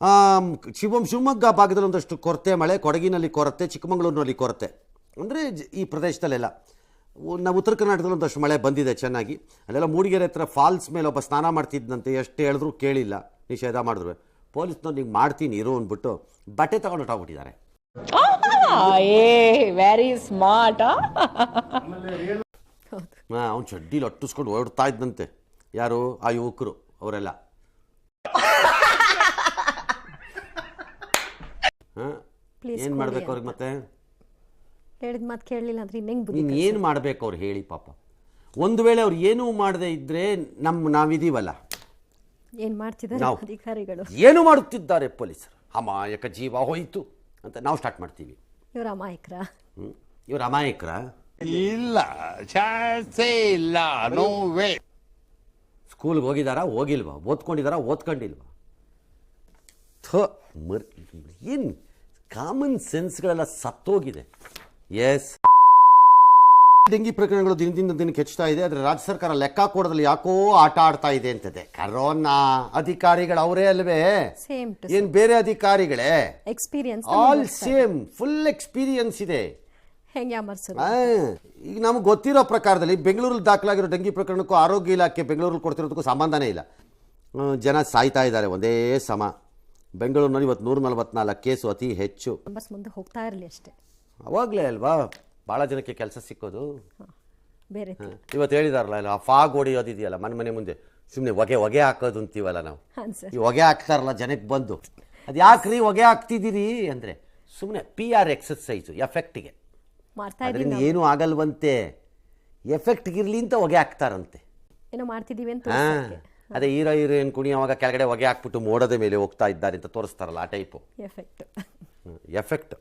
Am, ಶಿವಂ ಶಿವಮೊಗ್ಗ ಭಾಗದಲ್ಲಿ ಒಂದಷ್ಟು ಕೊರತೆ ಮಳೆ ಕೊಡಗಿನಲ್ಲಿ ಕೊರತೆ ಚಿಕ್ಕಮಗಳೂರಿನಲ್ಲಿ ಕೊರತೆ. ಅಂದರೆ ಈ ಪ್ರದೇಶದಲ್ಲೆಲ್ಲ ನಾವು ಉತ್ತರ ಕರ್ನಾಟಕದಲ್ಲಿ ಒಂದಷ್ಟು ಮಳೆ ಬಂದಿದೆ ಚೆನ್ನಾಗಿ. ಅಲ್ಲೆಲ್ಲ ಮೂಡಿಗೆರೆ ಹತ್ರ ಫಾಲ್ಸ್ ಮೇಲೆ ಒಬ್ಬ ಸ್ನಾನ ಮಾಡ್ತಿದ್ದಂತೆ ಎಷ್ಟು ಹೇಳಿದ್ರು ಕೇಳಿಲ್ಲ. ನಿಷೇಧ ಮಾಡಿದ್ರು. ಪೊಲೀಸ್ನವ್ರು ನೀವು ಮಾಡ್ತೀನಿ ಇರು ಅಂದ್ಬಿಟ್ಟು ಬಟ್ಟೆ ತಗೊಂಡು ಹೊಟ್ಟಾಗ್ಬಿಟ್ಟಿದ್ದಾರೆ ವೆರಿ ಸ್ಮಾರ್ಟ್ ಹಾಂ ಅವ್ನು ಚಡ್ಡಿಲಿ ಅಟ್ಟಿಸ್ಕೊಂಡು ಓಡ್ತಾ ಇದ್ದಂತೆ ಯಾರು? ಆ ಯುವಕರು ಅವರೆಲ್ಲ ಹಾಂ Please ಏನು ಮಾಡ್ಬೇಕು ಅವ್ರಿಗೆ ಮತ್ತೆ? ಹೇಳಿದ ಮಾತು ಕೇಳಲಿಲ್ಲ ಅಂದ್ರೆ ಇನ್ನೆಂಗ್ ಬುದ್ಧಿ ನೀನು ಏನು ಮಾಡ್ಬೇಕು ಅವ್ರು ಹೇಳಿ ಪಾಪ. ಒಂದು ವೇಳೆ ಅವ್ರು ಏನೂ ಮಾಡದೇ ಇದ್ರೆ ನಮ್ ನಾವಿದೀವಲ್ಲ. ಏನ್ ಮಾಡ್ತಿದ್ದಾರೆ ನಾವು. ಅಧಿಕಾರಿಗಳು? ಏನು ಮಾಡುತ್ತಿದ್ದಾರೆ ಪೊಲೀಸರು. ಅಮಾಯಕ ಜೀವ ಹೋಯಿತು ಅಂತ ನಾವು ಸ್ಟಾರ್ಟ್ ಮಾಡ್ತೀವಿ. ಇವ್ರ ಅಮಾಯಕರ? ಹ್ಮ್? ಇವ್ರು ಅಮಾಯಕರ? ಇಲ್ಲ ಚಾನ್ಸೇ ಇಲ್ಲ ನೋ ವೇ ಸ್ಕೂಲ್ಗೆ ಹೋಗಿದಾರಾ? ಹೋಗಿಲ್ವಾ? ಓದ್ಕೊಂಡಿದಾರಾ? ಓದ್ಕೊಂಡಿಲ್ವಾ? ಥೋ ಮರ್ ಏನು ಕಾಮನ್ ಸೆನ್ಸ್ಗಳೆಲ್ಲ ಸತ್ತೋಗಿದೆ. ಎಸ್ ಡೆಂಗಿ ಪ್ರಕರಣಗಳು ದಿನದಿಂದ ದಿನಕ್ಕೆ ಹೆಚ್ಚುತ್ತಾ ಇದೆ. ಆದರೆ ರಾಜ್ಯ ಸರ್ಕಾರ ಲೆಕ್ಕ ಕೊಡೋದ್ರಲ್ಲಿ ಯಾಕೋ ಆಟ ಆಡ್ತಾ ಇದೆ ಅಂತದೆ. ಕರೋನಾ ಅಧಿಕಾರಿಗಳು ಅವರೇ ಅಲ್ವೇ? ಸೇಮ್ ಟು ಏನು ಬೇರೆ ಅಧಿಕಾರಿಗಳೇ? Experience all same full experience ಇದೆ. ಹೆಂಗ್ ಆ, ಈಗ ನಮ್ಗೆ ಗೊತ್ತಿರೋ ಪ್ರಕಾರದಲ್ಲಿ ಬೆಂಗಳೂರಲ್ಲಿ ದಾಖಲಾಗಿರೋ ಡೆಂಗಿ ಪ್ರಕರಣಕ್ಕೂ ಆರೋಗ್ಯ ಇಲಾಖೆ ಬೆಂಗಳೂರಲ್ಲಿ ಕೊಡ್ತಿರೋದಕ್ಕೂ ಸಂಬಂಧನೇ ಇಲ್ಲ. ಆ, ಜನ ಸಾಯ್ತಾ ಇದ್ದಾರೆ. ಒಂದೇ ಸಮ. ಬೆಂಗಳೂರಿನಲ್ಲಿ ಇವತ್ತು ನೂರ ನಲವತ್ನಾಲ್ಕು ಕೇಸು ಅತಿ ಹೆಚ್ಚು. ಬಸ್ ಮುಂದೆ ಹೋಗ್ತಾ ಇರಲಿ ಅಷ್ಟೇ. ಅವಾಗಲೇ ಅಲ್ವಾ? ಭಾಳ ಜನಕ್ಕೆ ಕೆಲಸ ಸಿಕ್ಕೋದು. ಬೇರೆ ಇವತ್ತು ಹೇಳಿದಾರಲ್ಲ ಇಲ್ಲ ಫಾಗ್ ಹೊಡೆಯೋದಿದೆಯಲ್ಲ ಮನೆ ಮನೆ ಮುಂದೆ. ಸುಮ್ಮನೆ ಹೊಗೆ ಹೊಗೆ ಹಾಕೋದು ಅಂತೀವಲ್ಲ ನಾವು. ಈ ಹೊಗೆ ಹಾಕ್ತಾರಲ್ಲ ಜನಕ್ಕೆ ಬಂದು. ಅದು ಯಾಕ್ರಿ ಹೊಗೆ ಹಾಕ್ತಿದ್ದೀರಿ ಅಂದರೆ ಸುಮ್ಮನೆ ಪಿ ಆರ್ ಎಕ್ಸಸೈಸು ಎಫೆಕ್ಟಿಗೆ ಮಾಡ್ತಾ ಅದರಿಂದ ಏನೂ ಆಗಲ್ವಂತೆ? ಎಫೆಕ್ಟ್ಗಿರ್ಲಿ ಅಂತ ಹೊಗೆ ಹಾಕ್ತಾರಂತೆ. ಏನೋ ಮಾಡ್ತಿದ್ದೀವಿ ಅಂತ. ಅದೇ ಹೀರೋ ಹೀರೋಯಿನ್ ಕುಣಿಯುವಾಗ ಕೆಳಗಡೆ ಹೊಗೆ ಹಾಕ್ಬಿಟ್ಟು ಮೋಡದ ಮೇಲೆ ಹೋಗ್ತಾ ಇದ್ದಾರೆ ಅಂತ ತೋರಿಸ್ತಾರಲ್ಲ ಆ ಟೈಪು. ಎಫೆಕ್ಟ್. ಎಫೆಕ್ಟ್.